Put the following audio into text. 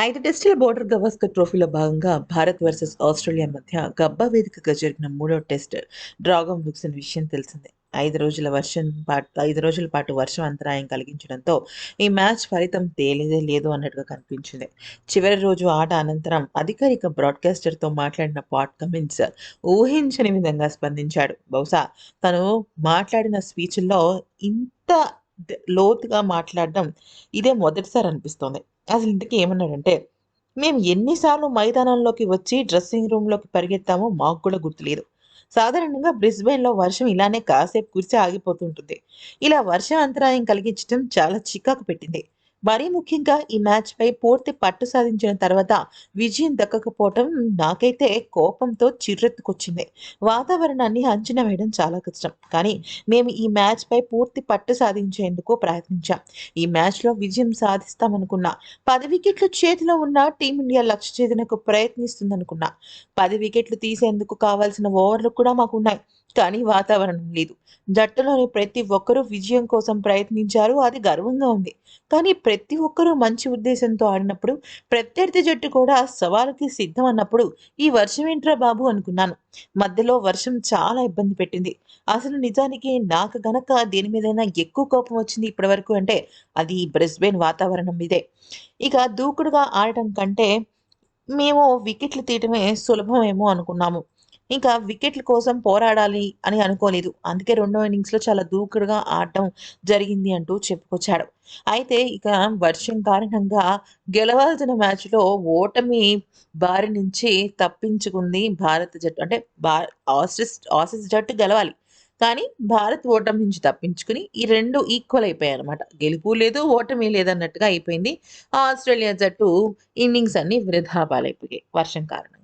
ఐదు టెస్టుల బోర్డర్ గవాస్కర్ ట్రోఫీలో భాగంగా భారత్ వర్సెస్ ఆస్ట్రేలియా మధ్య గబ్బా వేదికగా జరిగిన మూడో టెస్ట్ డ్రాగా ముగిసిన విషయం తెలిసిందే. ఐదు రోజుల వర్షం పాటు ఐదు రోజుల పాటు వర్షం అంతరాయం కలిగించడంతో ఈ మ్యాచ్ ఫలితం తేలేదే లేదు అన్నట్టుగా కనిపించింది. చివరి రోజు ఆట అనంతరం అధికారిక బ్రాడ్కాస్టర్తో మాట్లాడిన పాట్ కమిన్స్ ఊహించని విధంగా స్పందించాడు. బహుశా తను మాట్లాడిన స్పీచ్లో ఇంత లోతుగా మాట్లాడడం ఇదే మొదటిసారి అనిపిస్తోంది. అసలు ఇంతకీ ఏమన్నాడంటే మేము ఎన్నిసార్లు మైదానంలోకి వచ్చి డ్రెస్సింగ్ రూమ్లోకి పరిగెత్తామో మాకు కూడా గుర్తులేదు. సాధారణంగా బ్రిస్బెయిన్లో వర్షం ఇలానే కాసేపు కురిసి ఆగిపోతుంటుంది. ఇలా వర్షం అంతరాయం కలిగించడం చాలా చికాకు పెట్టింది. మరీ ముఖ్యంగా ఈ మ్యాచ్పై పూర్తి పట్టు సాధించిన తర్వాత విజయం దక్కకపోవటం నాకైతే కోపంతో చిర్రెత్తుకొచ్చింది. వాతావరణాన్ని అంచనా వేయడం చాలా కష్టం. కానీ మేము ఈ మ్యాచ్పై పూర్తి పట్టు సాధించేందుకు ప్రయత్నించాం. ఈ మ్యాచ్లో విజయం సాధిస్తామనుకున్నా పది వికెట్లు చేతిలో ఉన్న టీమిండియా లక్ష్య ఛేదనకు ప్రయత్నిస్తుందనుకున్నా పది వికెట్లు తీసేందుకు కావాల్సిన ఓవర్లు కూడా మాకున్నాయి. కానీ వాతావరణం లేదు. జట్టులోని ప్రతి ఒక్కరూ విజయం కోసం ప్రయత్నించారు. అది గర్వంగా ఉంది. కానీ ప్రతి ఒక్కరూ మంచి ఉద్దేశంతో ఆడినప్పుడు ప్రత్యర్థి జట్టు కూడా సవాలుకి సిద్ధం అన్నప్పుడు ఈ వర్షం ఏంట్రా బాబు అనుకున్నాను. మధ్యలో వర్షం చాలా ఇబ్బంది పెట్టింది. అసలు నిజానికి నాకు గనక దేని మీదైనా ఎక్కువ కోపం వచ్చింది ఇప్పటివరకు అంటే అది ఈ వాతావరణం మీదే. ఇక దూకుడుగా ఆడటం కంటే మేము వికెట్లు తీయటమే సులభమేమో అనుకున్నాము. ఇంకా వికెట్ల కోసం పోరాడాలి అని అనుకోలేదు. అందుకే రెండో ఇన్నింగ్స్లో చాలా దూకుడుగా ఆడటం జరిగింది అంటూ చెప్పుకొచ్చాడు. అయితే ఇక వర్షం కారణంగా గెలవాల్సిన మ్యాచ్లో ఓటమి బారి నుంచి తప్పించుకుంది భారత జట్టు. అంటే భా ఆసిస్ ఆసీస్ జట్టు గెలవాలి. కానీ భారత్ ఓటమి నుంచి తప్పించుకుని ఈ రెండు ఈక్వల్ అయిపోయాయి అనమాట గెలుపు లేదు ఓటమి లేదన్నట్టుగా అయిపోయింది. ఆస్ట్రేలియా జట్టు ఇన్నింగ్స్ అన్ని వృధా పాలైపోయాయి వర్షం కారణం